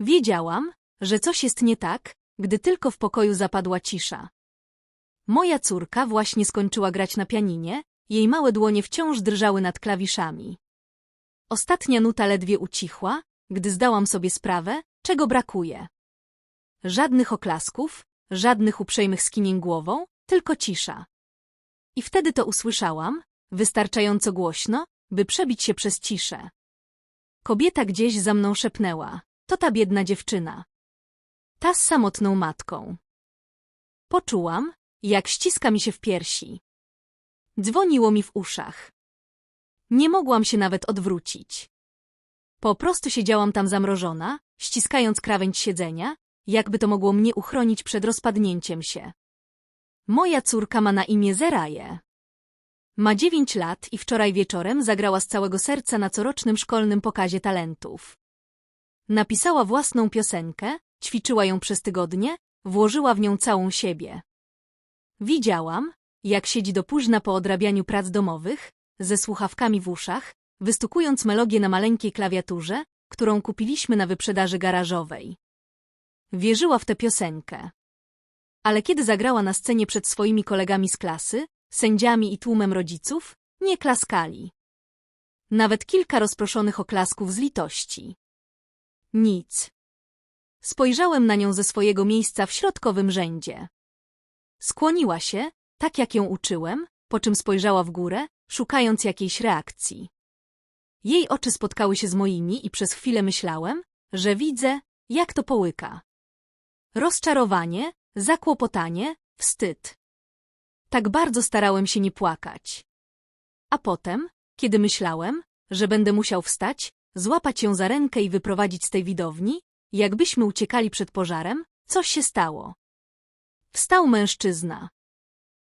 Wiedziałam, że coś jest nie tak, gdy tylko w pokoju zapadła cisza. Moja córka właśnie skończyła grać na pianinie, jej małe dłonie wciąż drżały nad klawiszami. Ostatnia nuta ledwie ucichła, gdy zdałam sobie sprawę, czego brakuje. Żadnych oklasków, żadnych uprzejmych skinień głową, tylko cisza. I wtedy to usłyszałam, wystarczająco głośno, by przebić się przez ciszę. Kobieta gdzieś za mną szepnęła. To ta biedna dziewczyna. Ta z samotną matką. Poczułam, jak ściska mi się w piersi. Dzwoniło mi w uszach. Nie mogłam się nawet odwrócić. Po prostu siedziałam tam zamrożona, ściskając krawędź siedzenia, jakby to mogło mnie uchronić przed rozpadnięciem się. Moja córka ma na imię Zeraje. Ma dziewięć lat i wczoraj wieczorem zagrała z całego serca na corocznym szkolnym pokazie talentów. Napisała własną piosenkę, ćwiczyła ją przez tygodnie, włożyła w nią całą siebie. Widziałam, jak siedzi do późna po odrabianiu prac domowych, ze słuchawkami w uszach, wystukując melodię na maleńkiej klawiaturze, którą kupiliśmy na wyprzedaży garażowej. Wierzyła w tę piosenkę. Ale kiedy zagrała na scenie przed swoimi kolegami z klasy, sędziami i tłumem rodziców, nie klaskali. Nawet kilka rozproszonych oklasków z litości. Nic. Spojrzałem na nią ze swojego miejsca w środkowym rzędzie. Skłoniła się, tak jak ją uczyłem, po czym spojrzała w górę, szukając jakiejś reakcji. Jej oczy spotkały się z moimi i przez chwilę myślałem, że widzę, jak to połyka. Rozczarowanie, zakłopotanie, wstyd. Tak bardzo starałem się nie płakać. A potem, kiedy myślałem, że będę musiał wstać, złapać ją za rękę i wyprowadzić z tej widowni, jakbyśmy uciekali przed pożarem, coś się stało. Wstał mężczyzna.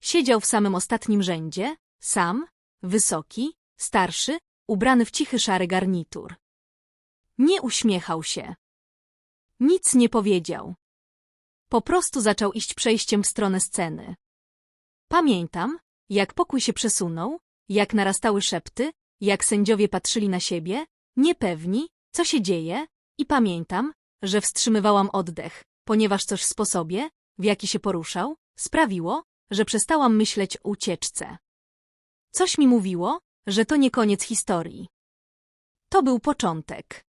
Siedział w samym ostatnim rzędzie, sam, wysoki, starszy, ubrany w cichy szary garnitur. Nie uśmiechał się. Nic nie powiedział. Po prostu zaczął iść przejściem w stronę sceny. Pamiętam, jak pokój się przesunął, jak narastały szepty, jak sędziowie patrzyli na siebie, niepewni, co się dzieje, i pamiętam, że wstrzymywałam oddech, ponieważ coś w sposobie, w jaki się poruszał, sprawiło, że przestałam myśleć o ucieczce. Coś mi mówiło, że to nie koniec historii. To był początek.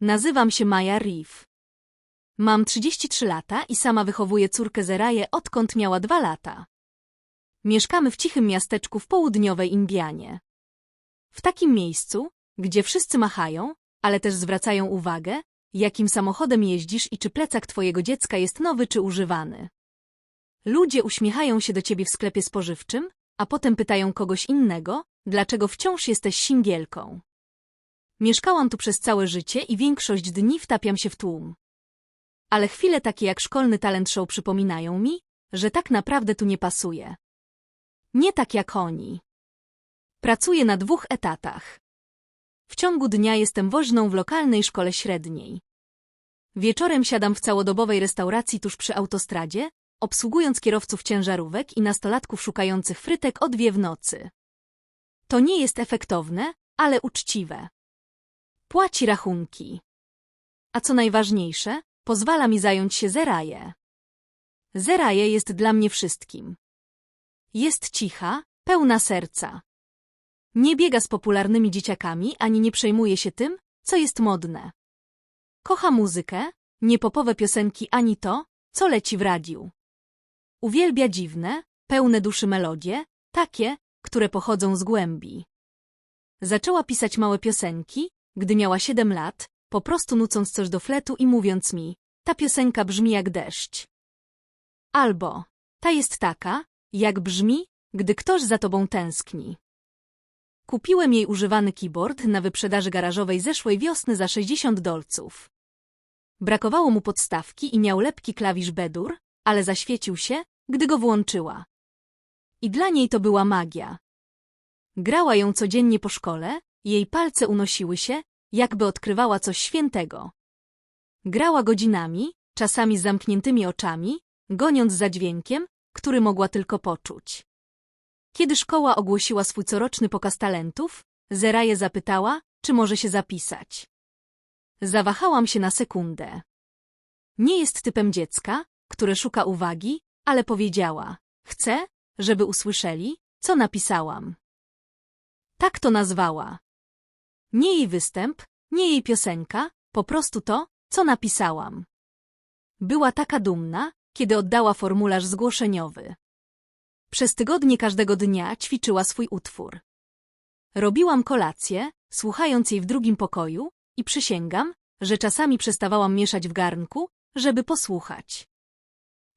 Nazywam się Maja Reeve. Mam 33 lata i sama wychowuję córkę Zeraję odkąd miała dwa lata. Mieszkamy w cichym miasteczku w południowej Indianie. W takim miejscu, gdzie wszyscy machają, ale też zwracają uwagę, jakim samochodem jeździsz i czy plecak twojego dziecka jest nowy czy używany. Ludzie uśmiechają się do ciebie w sklepie spożywczym, a potem pytają kogoś innego, dlaczego wciąż jesteś singielką. Mieszkałam tu przez całe życie i większość dni wtapiam się w tłum. Ale chwile takie jak szkolny talent show przypominają mi, że tak naprawdę tu nie pasuje. Nie tak jak oni. Pracuję na dwóch etatach. W ciągu dnia jestem woźną w lokalnej szkole średniej. Wieczorem siadam w całodobowej restauracji tuż przy autostradzie, obsługując kierowców ciężarówek i nastolatków szukających frytek o dwie w nocy. To nie jest efektowne, ale uczciwe. Płaci rachunki. A co najważniejsze, pozwala mi zająć się Zeraje. Zeraje jest dla mnie wszystkim. Jest cicha, pełna serca. Nie biega z popularnymi dzieciakami ani nie przejmuje się tym, co jest modne. Kocha muzykę, nie popowe piosenki ani to, co leci w radiu. Uwielbia dziwne, pełne duszy melodie, takie, które pochodzą z głębi. Zaczęła pisać małe piosenki, gdy miała siedem lat, po prostu nucąc coś do fletu i mówiąc mi, ta piosenka brzmi jak deszcz. Albo, ta jest taka, jak brzmi, gdy ktoś za tobą tęskni. Kupiłem jej używany keyboard na wyprzedaży garażowej zeszłej wiosny za 60 dolców. Brakowało mu podstawki i miał lepki klawisz bedur, ale zaświecił się, gdy go włączyła. I dla niej to była magia. Grała ją codziennie po szkole, jej palce unosiły się, jakby odkrywała coś świętego. Grała godzinami, czasami z zamkniętymi oczami, goniąc za dźwiękiem, który mogła tylko poczuć. Kiedy szkoła ogłosiła swój coroczny pokaz talentów, Zeraje zapytała, czy może się zapisać. Zawahałam się na sekundę. Nie jest typem dziecka, które szuka uwagi, ale powiedziała. Chcę, żeby usłyszeli, co napisałam. Tak to nazwała. Nie jej występ, nie jej piosenka, po prostu to, co napisałam. Była taka dumna, kiedy oddała formularz zgłoszeniowy. Przez tygodnie każdego dnia ćwiczyła swój utwór. Robiłam kolację, słuchając jej w drugim pokoju i przysięgam, że czasami przestawałam mieszać w garnku, żeby posłuchać.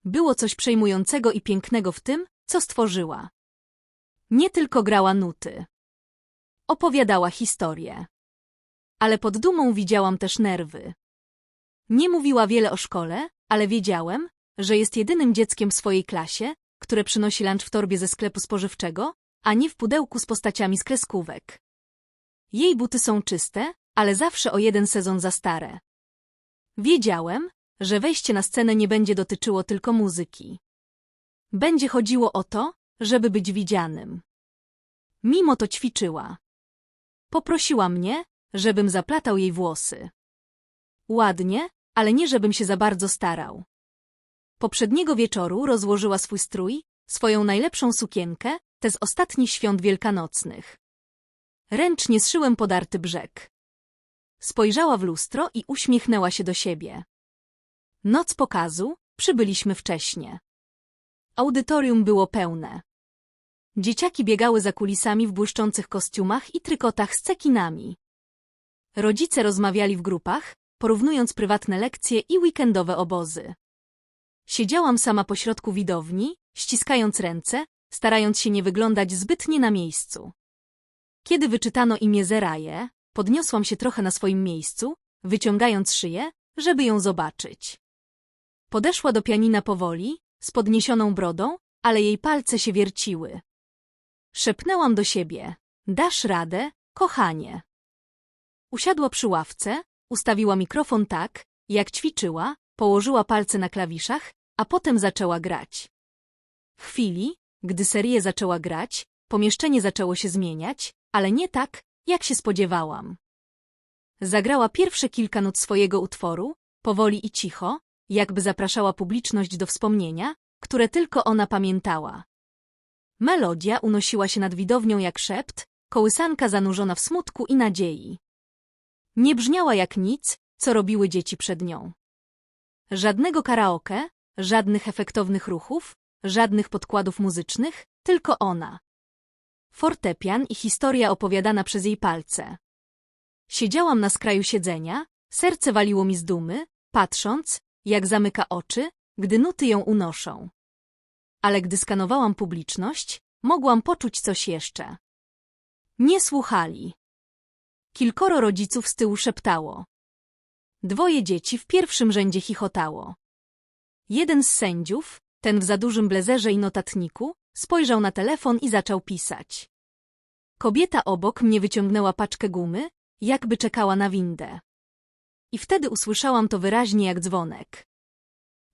Było coś przejmującego i pięknego w tym, co stworzyła. Nie tylko grała nuty. Opowiadała historię. Ale pod dumą widziałam też nerwy. Nie mówiła wiele o szkole, ale wiedziałem, że jest jedynym dzieckiem w swojej klasie, które przynosi lunch w torbie ze sklepu spożywczego, a nie w pudełku z postaciami z kreskówek. Jej buty są czyste, ale zawsze o jeden sezon za stare. Wiedziałem, że wejście na scenę nie będzie dotyczyło tylko muzyki. Będzie chodziło o to, żeby być widzianym. Mimo to ćwiczyła. Poprosiła mnie, żebym zaplatał jej włosy. Ładnie, ale nie żebym się za bardzo starał. Poprzedniego wieczoru rozłożyła swój strój, swoją najlepszą sukienkę, te z ostatnich świąt wielkanocnych. Ręcznie zszyłem podarty brzeg. Spojrzała w lustro i uśmiechnęła się do siebie. Noc pokazu, przybyliśmy wcześnie. Audytorium było pełne. Dzieciaki biegały za kulisami w błyszczących kostiumach i trykotach z cekinami. Rodzice rozmawiali w grupach, porównując prywatne lekcje i weekendowe obozy. Siedziałam sama pośrodku widowni, ściskając ręce, starając się nie wyglądać zbytnie na miejscu. Kiedy wyczytano imię Zeraje, podniosłam się trochę na swoim miejscu, wyciągając szyję, żeby ją zobaczyć. Podeszła do pianina powoli, z podniesioną brodą, ale jej palce się wierciły. Szepnęłam do siebie. Dasz radę, kochanie. Usiadła przy ławce, ustawiła mikrofon tak, jak ćwiczyła, położyła palce na klawiszach, a potem zaczęła grać. W chwili, gdy serię zaczęła grać, pomieszczenie zaczęło się zmieniać, ale nie tak, jak się spodziewałam. Zagrała pierwsze kilka nut swojego utworu, powoli i cicho, jakby zapraszała publiczność do wspomnienia, które tylko ona pamiętała. Melodia unosiła się nad widownią jak szept, kołysanka zanurzona w smutku i nadziei. Nie brzmiała jak nic, co robiły dzieci przed nią. Żadnego karaoke, żadnych efektownych ruchów, żadnych podkładów muzycznych, tylko ona. Fortepian i historia opowiadana przez jej palce. Siedziałam na skraju siedzenia, serce waliło mi z dumy, patrząc, jak zamyka oczy, gdy nuty ją unoszą. Ale gdy skanowałam publiczność, mogłam poczuć coś jeszcze. Nie słuchali. Kilkoro rodziców z tyłu szeptało. Dwoje dzieci w pierwszym rzędzie chichotało. Jeden z sędziów, ten w za dużym blezerze i notatniku, spojrzał na telefon i zaczął pisać. Kobieta obok mnie wyciągnęła paczkę gumy, jakby czekała na windę. I wtedy usłyszałam to wyraźnie jak dzwonek.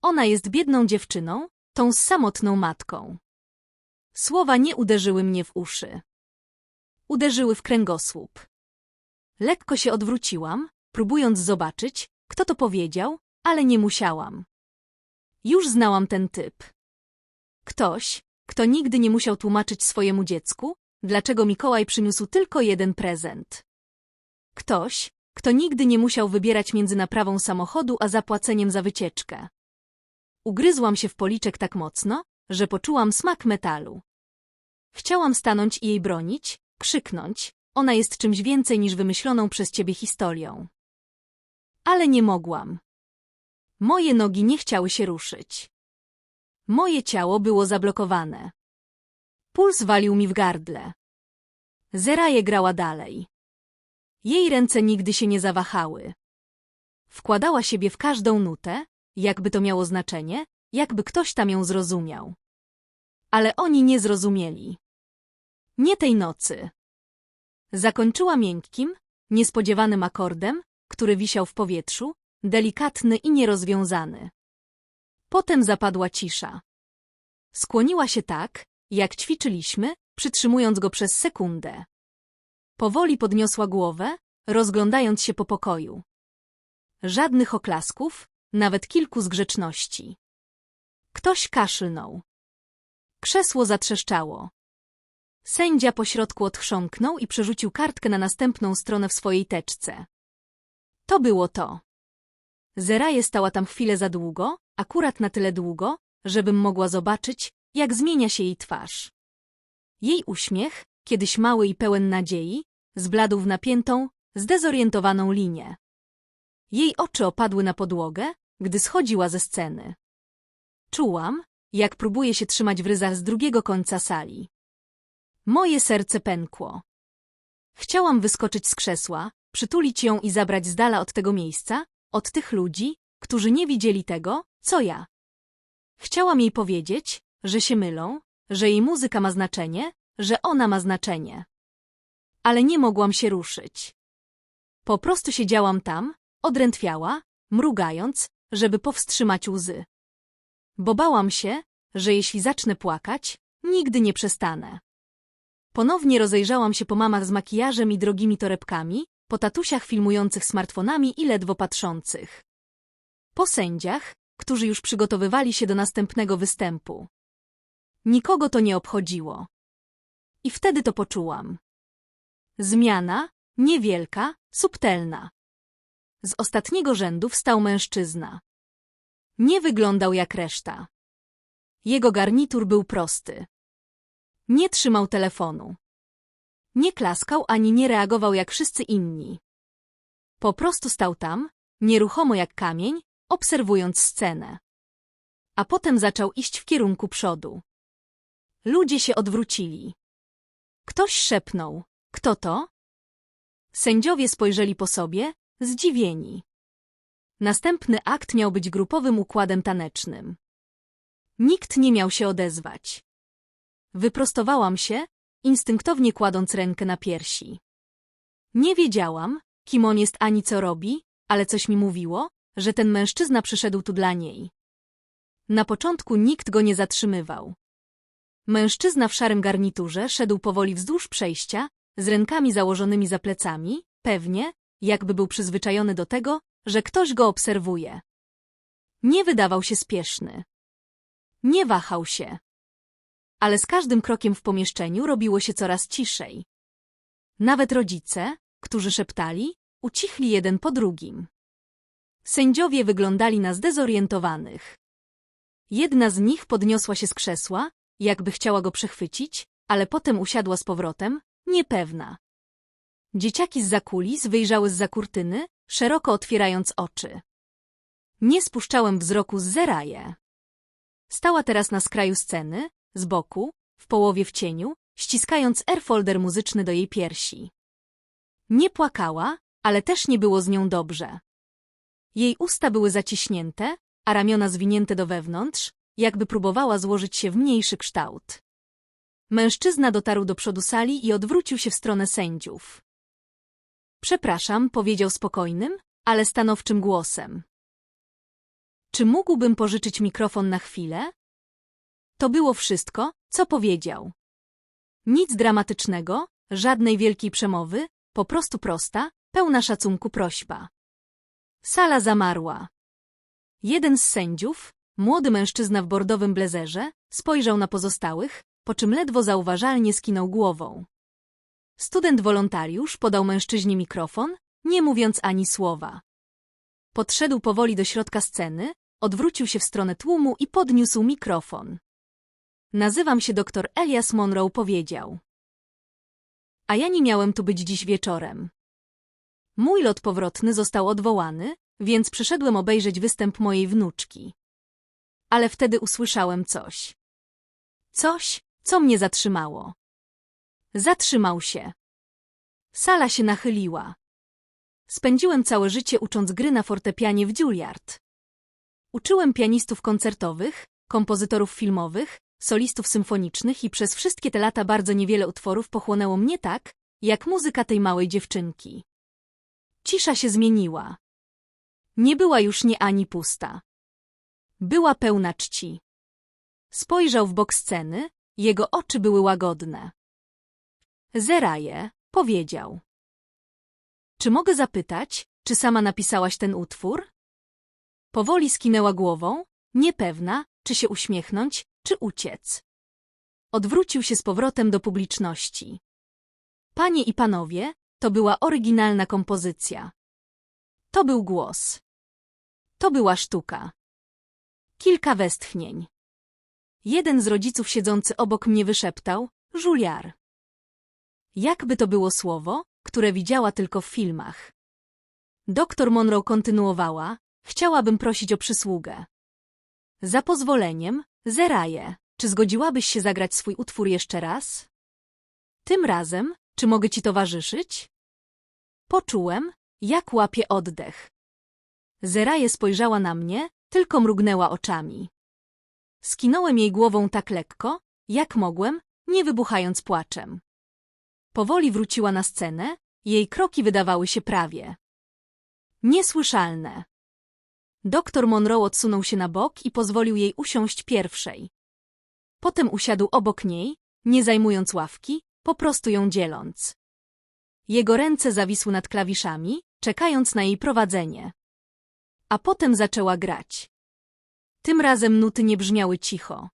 Ona jest biedną dziewczyną, tą samotną matką. Słowa nie uderzyły mnie w uszy. Uderzyły w kręgosłup. Lekko się odwróciłam, próbując zobaczyć, kto to powiedział, ale nie musiałam. Już znałam ten typ. Ktoś, kto nigdy nie musiał tłumaczyć swojemu dziecku, dlaczego Mikołaj przyniósł tylko jeden prezent. Ktoś, kto nigdy nie musiał wybierać między naprawą samochodu a zapłaceniem za wycieczkę. Ugryzłam się w policzek tak mocno, że poczułam smak metalu. Chciałam stanąć i jej bronić, krzyknąć, ona jest czymś więcej niż wymyśloną przez ciebie historią. Ale nie mogłam. Moje nogi nie chciały się ruszyć. Moje ciało było zablokowane. Puls walił mi w gardle. Zeraje grała dalej. Jej ręce nigdy się nie zawahały. Wkładała siebie w każdą nutę, jakby to miało znaczenie, jakby ktoś tam ją zrozumiał. Ale oni nie zrozumieli. Nie tej nocy. Zakończyła miękkim, niespodziewanym akordem, który wisiał w powietrzu, delikatny i nierozwiązany. Potem zapadła cisza. Skłoniła się tak, jak ćwiczyliśmy, przytrzymując go przez sekundę. Powoli podniosła głowę, rozglądając się po pokoju. Żadnych oklasków, nawet kilku z grzeczności. Ktoś kaszlnął. Krzesło zatrzeszczało. Sędzia pośrodku odchrząknął i przerzucił kartkę na następną stronę w swojej teczce. To było to. Zeraje stała tam chwilę za długo, akurat na tyle długo, żebym mogła zobaczyć, jak zmienia się jej twarz. Jej uśmiech, kiedyś mały i pełen nadziei, zbladł w napiętą, zdezorientowaną linię. Jej oczy opadły na podłogę, gdy schodziła ze sceny. Czułam, jak próbuje się trzymać w ryzach z drugiego końca sali. Moje serce pękło. Chciałam wyskoczyć z krzesła, przytulić ją i zabrać z dala od tego miejsca, od tych ludzi, którzy nie widzieli tego, co ja. Chciałam jej powiedzieć, że się mylą, że jej muzyka ma znaczenie, że ona ma znaczenie. Ale nie mogłam się ruszyć. Po prostu siedziałam tam, odrętwiała, mrugając, żeby powstrzymać łzy. Bo bałam się, że jeśli zacznę płakać, nigdy nie przestanę. Ponownie rozejrzałam się po mamach z makijażem i drogimi torebkami, po tatusiach filmujących smartfonami i ledwo patrzących. Po sędziach, którzy już przygotowywali się do następnego występu. Nikogo to nie obchodziło. I wtedy to poczułam. Zmiana, niewielka, subtelna. Z ostatniego rzędu wstał mężczyzna. Nie wyglądał jak reszta. Jego garnitur był prosty. Nie trzymał telefonu. Nie klaskał ani nie reagował jak wszyscy inni. Po prostu stał tam, nieruchomo jak kamień, obserwując scenę. A potem zaczął iść w kierunku przodu. Ludzie się odwrócili. Ktoś szepnął. Kto to? Sędziowie spojrzeli po sobie, zdziwieni. Następny akt miał być grupowym układem tanecznym. Nikt nie miał się odezwać. Wyprostowałam się, instynktownie kładąc rękę na piersi. Nie wiedziałam, kim on jest ani co robi, ale coś mi mówiło, że ten mężczyzna przyszedł tu dla niej. Na początku nikt go nie zatrzymywał. Mężczyzna w szarym garniturze szedł powoli wzdłuż przejścia, z rękami założonymi za plecami, pewnie, jakby był przyzwyczajony do tego, że ktoś go obserwuje. Nie wydawał się spieszny. Nie wahał się. Ale z każdym krokiem w pomieszczeniu robiło się coraz ciszej. Nawet rodzice, którzy szeptali, ucichli jeden po drugim. Sędziowie wyglądali na zdezorientowanych. Jedna z nich podniosła się z krzesła, jakby chciała go przechwycić, ale potem usiadła z powrotem, niepewna. Dzieciaki z kulis wyjrzały z za kurtyny, szeroko otwierając oczy. Nie spuszczałem wzroku z Zeraje. Stała teraz na skraju sceny, z boku, w połowie w cieniu, ściskając airfolder muzyczny do jej piersi. Nie płakała, ale też nie było z nią dobrze. Jej usta były zaciśnięte, a ramiona zwinięte do wewnątrz, jakby próbowała złożyć się w mniejszy kształt. Mężczyzna dotarł do przodu sali i odwrócił się w stronę sędziów. Przepraszam, powiedział spokojnym, ale stanowczym głosem. Czy mógłbym pożyczyć mikrofon na chwilę? To było wszystko, co powiedział. Nic dramatycznego, żadnej wielkiej przemowy, po prostu prosta, pełna szacunku prośba. Sala zamarła. Jeden z sędziów, młody mężczyzna w bordowym blezerze, spojrzał na pozostałych, po czym ledwo zauważalnie skinął głową. Student wolontariusz podał mężczyźnie mikrofon, nie mówiąc ani słowa. Podszedł powoli do środka sceny, odwrócił się w stronę tłumu i podniósł mikrofon. Nazywam się dr Elias Monroe, powiedział. A ja nie miałem tu być dziś wieczorem. Mój lot powrotny został odwołany, więc przyszedłem obejrzeć występ mojej wnuczki. Ale wtedy usłyszałem coś. Coś, co mnie zatrzymało. Zatrzymał się. Sala się nachyliła. Spędziłem całe życie ucząc gry na fortepianie w Juilliard. Uczyłem pianistów koncertowych, kompozytorów filmowych, solistów symfonicznych i przez wszystkie te lata bardzo niewiele utworów pochłonęło mnie tak, jak muzyka tej małej dziewczynki. Cisza się zmieniła. Nie była już nie ani pusta. Była pełna czci. Spojrzał w bok sceny, jego oczy były łagodne. Zeraje, powiedział. Czy mogę zapytać, czy sama napisałaś ten utwór? Powoli skinęła głową, niepewna, czy się uśmiechnąć, czy uciec. Odwrócił się z powrotem do publiczności. Panie i panowie, to była oryginalna kompozycja. To był głos. To była sztuka. Kilka westchnień. Jeden z rodziców siedzący obok mnie wyszeptał, Juliar. Jakby to było słowo, które widziała tylko w filmach. Doktor Monroe kontynuowała, chciałabym prosić o przysługę. Za pozwoleniem, Zeraje, czy zgodziłabyś się zagrać swój utwór jeszcze raz? Tym razem, czy mogę ci towarzyszyć? Poczułem, jak łapie oddech. Zeraje spojrzała na mnie, tylko mrugnęła oczami. Skinąłem jej głową tak lekko, jak mogłem, nie wybuchając płaczem. Powoli wróciła na scenę, jej kroki wydawały się prawie. Niesłyszalne. Doktor Monroe odsunął się na bok i pozwolił jej usiąść pierwszej. Potem usiadł obok niej, nie zajmując ławki, po prostu ją dzieląc. Jego ręce zawisły nad klawiszami, czekając na jej prowadzenie. A potem zaczęła grać. Tym razem nuty nie brzmiały cicho.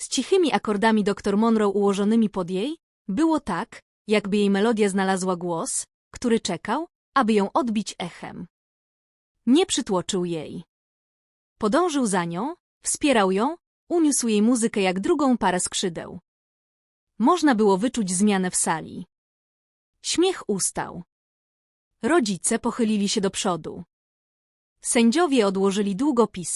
Z cichymi akordami dr Monroe ułożonymi pod jej, było tak, jakby jej melodia znalazła głos, który czekał, aby ją odbić echem. Nie przytłoczył jej. Podążył za nią, wspierał ją, uniósł jej muzykę jak drugą parę skrzydeł. Można było wyczuć zmianę w sali. Śmiech ustał. Rodzice pochylili się do przodu. Sędziowie odłożyli długopisy.